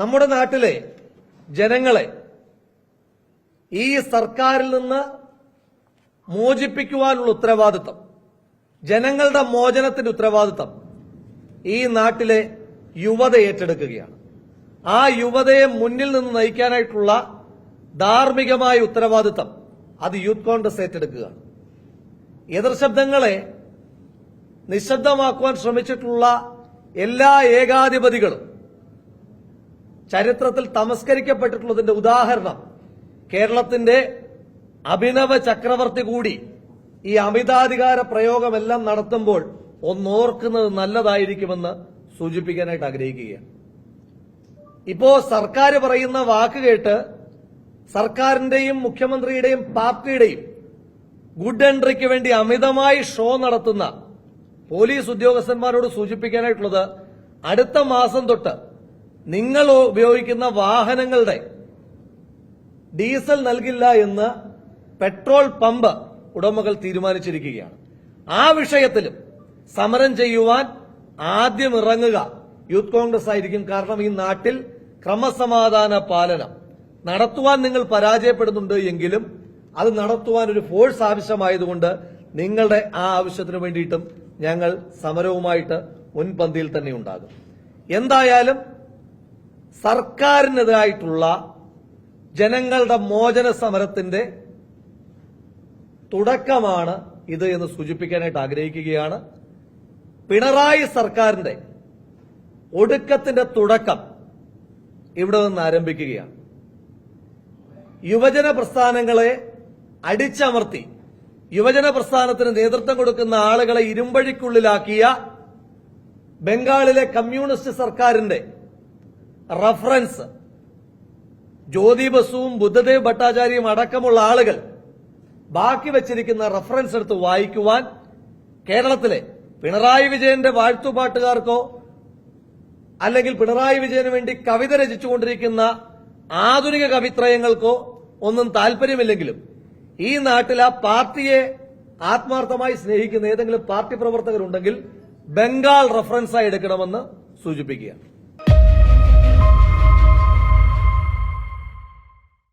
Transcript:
നമ്മുടെ നാട്ടിലെ ജനങ്ങളെ ഈ സർക്കാരിൽ നിന്ന് മോചിപ്പിക്കുവാനുള്ള ഉത്തരവാദിത്തം ജനങ്ങളുടെ മോചനത്തിന്റെ ഉത്തരവാദിത്തം ഈ നാട്ടിലെ യുവത ഏറ്റെടുക്കുകയാണ്. ആ യുവതയെ മുന്നിൽ നിന്ന് നയിക്കാനായിട്ടുള്ള ധാർമ്മികമായ ഉത്തരവാദിത്തം അത് യൂത്ത് കോൺഗ്രസ് ഏറ്റെടുക്കുകയാണ്. എതിർശബ്ദങ്ങളെ നിശബ്ദമാക്കുവാൻ ശ്രമിച്ചിട്ടുള്ള എല്ലാ ഏകാധിപതികളും ചരിത്രത്തിൽ തമസ്കരിക്കപ്പെട്ടിട്ടുള്ളതിന്റെ ഉദാഹരണം കേരളത്തിന്റെ അഭിനവ ചക്രവർത്തി കൂടി ഈ അമിതാധികാര പ്രയോഗമെല്ലാം നടത്തുമ്പോൾ ഒന്നോർക്കുന്നത് നല്ലതായിരിക്കുമെന്ന് സൂചിപ്പിക്കാനായിട്ട് ആഗ്രഹിക്കുകയാണ്. ഇപ്പോ സർക്കാർ പറയുന്ന വാക്ക് കേട്ട് സർക്കാരിന്റെയും മുഖ്യമന്ത്രിയുടെയും പാർട്ടിയുടെയും ഗുഡ് എൻട്രിക്ക് വേണ്ടി അമിതമായി ഷോ നടത്തുന്ന പോലീസ് ഉദ്യോഗസ്ഥന്മാരോട് സൂചിപ്പിക്കാനായിട്ടുള്ളത് അടുത്ത മാസം തൊട്ട് നിങ്ങൾ ഉപയോഗിക്കുന്ന വാഹനങ്ങളുടെ ഡീസൽ നൽകില്ല എന്ന് പെട്രോൾ പമ്പ് ഉടമകൾ തീരുമാനിച്ചിരിക്കുകയാണ്. ആ വിഷയത്തിലും സമരം ചെയ്യുവാൻ ആദ്യം ഇറങ്ങുക യൂത്ത് കോൺഗ്രസ് ആയിരിക്കും കാരണം ഈ നാട്ടിൽ ക്രമസമാധാന പാലനം നടത്തുവാൻ നിങ്ങൾ പരാജയപ്പെടുന്നുണ്ട് എങ്കിലും അത് നടത്തുവാൻ ഒരു ഫോഴ്സ് ആവശ്യമായതുകൊണ്ട് നിങ്ങളുടെ ആ ആവശ്യത്തിന് വേണ്ടിയിട്ടും ഞങ്ങൾ സമരവുമായിട്ട് മുൻപന്തിയിൽ തന്നെ ഉണ്ടാകും. എന്തായാലും സർക്കാരിനെതിരായിട്ടുള്ള ജനങ്ങളുടെ മോചന സമരത്തിന്റെ തുടക്കമാണ് ഇത് എന്ന് സൂചിപ്പിക്കാനായിട്ട് ആഗ്രഹിക്കുകയാണ്. പിണറായി സർക്കാരിന്റെ ഒടുക്കത്തിന്റെ തുടക്കം ഇവിടെ നിന്ന് ആരംഭിക്കുകയാണ്. യുവജന പ്രസ്ഥാനങ്ങളെ അടിച്ചമർത്തി യുവജന പ്രസ്ഥാനത്തിന് നേതൃത്വം കൊടുക്കുന്ന ആളുകളെ ഇരുമ്പഴിക്കുള്ളിലാക്കിയ ബംഗാളിലെ കമ്മ്യൂണിസ്റ്റ് സർക്കാരിന്റെ റഫറൻസ്. ജ്യോതി ബസുവും ബുദ്ധദേവ് ഭട്ടാചാര്യയും അടക്കമുള്ള ആളുകൾ ബാക്കി വച്ചിരിക്കുന്ന റഫറൻസ് എടുത്ത് വായിക്കുവാൻ കേരളത്തിലെ പിണറായി വിജയന്റെ വാഴ്ത്തുപാട്ടുകാർക്കോ അല്ലെങ്കിൽ പിണറായി വിജയന് വേണ്ടി കവിത രചിച്ചുകൊണ്ടിരിക്കുന്ന ആധുനിക കവിത്രയങ്ങൾക്കോ ഒന്നും താല്പര്യമില്ലെങ്കിലും ഈ നാട്ടിൽ ആ പാർട്ടിയെ ആത്മാർത്ഥമായി സ്നേഹിക്കുന്ന ഏതെങ്കിലും പാർട്ടി പ്രവർത്തകരുണ്ടെങ്കിൽ ബംഗാൾ റഫറൻസായി എടുക്കണമെന്ന് സൂചിപ്പിക്കുകയാണ്.